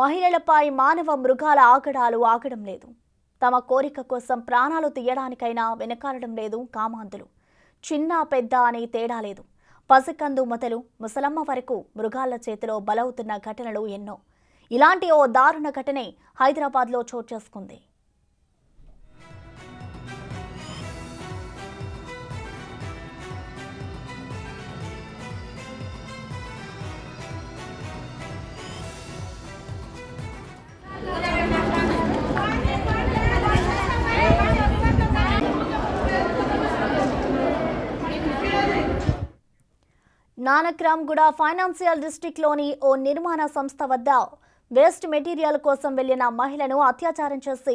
మహిళలపై మానవ మృగాల ఆగడాలు ఆగడం లేదు. తమ కోరిక కోసం ప్రాణాలు తీయడానికైనా వెనకాడడం లేదు కామాంధులు. చిన్న పెద్ద అని తేడా లేదు. పసికందు మొదలు ముసలమ్మ వరకు మృగాల చేతిలో బలవుతున్న ఘటనలు ఎన్నో. ఇలాంటి ఓ దారుణ ఘటనే హైదరాబాద్లో చోటు చేసుకుంది. నానక్రామ్గూడ ఫైనాన్షియల్ డిస్టిక్లోని ఓ నిర్మాణ సంస్థ వద్ద వేస్ట్ మెటీరియల్ కోసం వెళ్ళిన మహిళను అత్యాచారం చేసి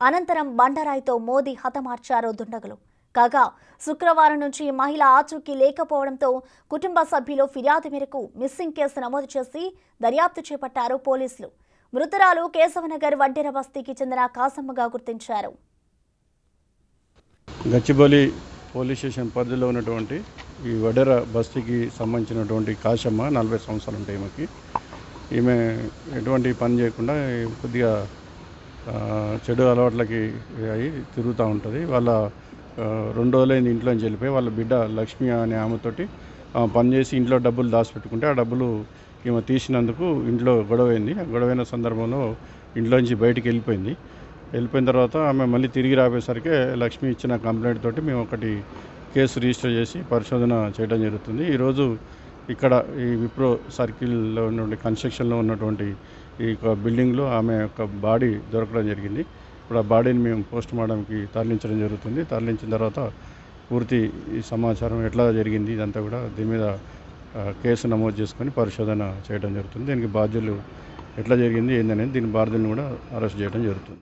అనంతరం బండరాయితో మోదీ హతమార్చారు దుండగులు. కాగా శుక్రవారం నుంచి మహిళ ఆచూకీ లేకపోవడంతో కుటుంబ సభ్యులు ఫిర్యాదు మేరకు మిస్సింగ్ కేసు నమోదు చేసి దర్యాప్తు చేపట్టారు పోలీసులు. మృతురాలు కేశవనగర్ వడ్డెర బస్తీకి చెందిన కాసమ్మగా గుర్తించారు. గచ్చిబౌలి పోలీస్ స్టేషన్ పరిధిలో ఉన్నటువంటి ఈ వడెర బస్తీకి సంబంధించినటువంటి కాశమ్మ నలభై సంవత్సరాలు ఉంటాయి ఈమెకి. ఈమె ఎటువంటి పని చేయకుండా కొద్దిగా చెడు అలవాట్లకి అయి తిరుగుతూ ఉంటుంది. వాళ్ళ రెండు రోజులైంది ఇంట్లో నుంచి వెళ్ళిపోయి వాళ్ళ బిడ్డ లక్ష్మి అనే ఆమెతోటి ఆ, పని చేసి ఇంట్లో డబ్బులు దాచిపెట్టుకుంటే ఆ డబ్బులు ఈమె తీసినందుకు ఇంట్లో గొడవైంది. ఆ గొడవైన సందర్భంలో ఇంట్లో నుంచి బయటికి వెళ్ళిపోయింది. వెళ్ళిపోయిన తర్వాత ఆమె మళ్ళీ తిరిగి రాబోయేసరికి లక్ష్మి ఇచ్చిన కంప్లైంట్ తోటి మేము ఒకటి కేసు రిజిస్టర్ చేసి పరిశోధన చేయడం జరుగుతుంది. ఈరోజు ఇక్కడ ఈ విప్రో సర్కిల్లో ఉన్నటువంటి కన్స్ట్రక్షన్లో ఉన్నటువంటి ఈ యొక్క బిల్డింగ్లో ఆమె యొక్క బాడీ దొరకడం జరిగింది. ఇప్పుడు ఆ బాడీని మేము పోస్ట్ మార్టంకి తరలించడం జరుగుతుంది. తరలించిన తర్వాత పూర్తి ఈ సమాచారం ఎట్లా జరిగింది ఇదంతా కూడా దీని మీద కేసు నమోదు చేసుకొని పరిశోధన చేయడం జరుగుతుంది. దీనికి బాధ్యులు ఎట్లా జరిగింది ఏందనేది దీని బాధ్యులను కూడా అరెస్ట్ చేయడం జరుగుతుంది.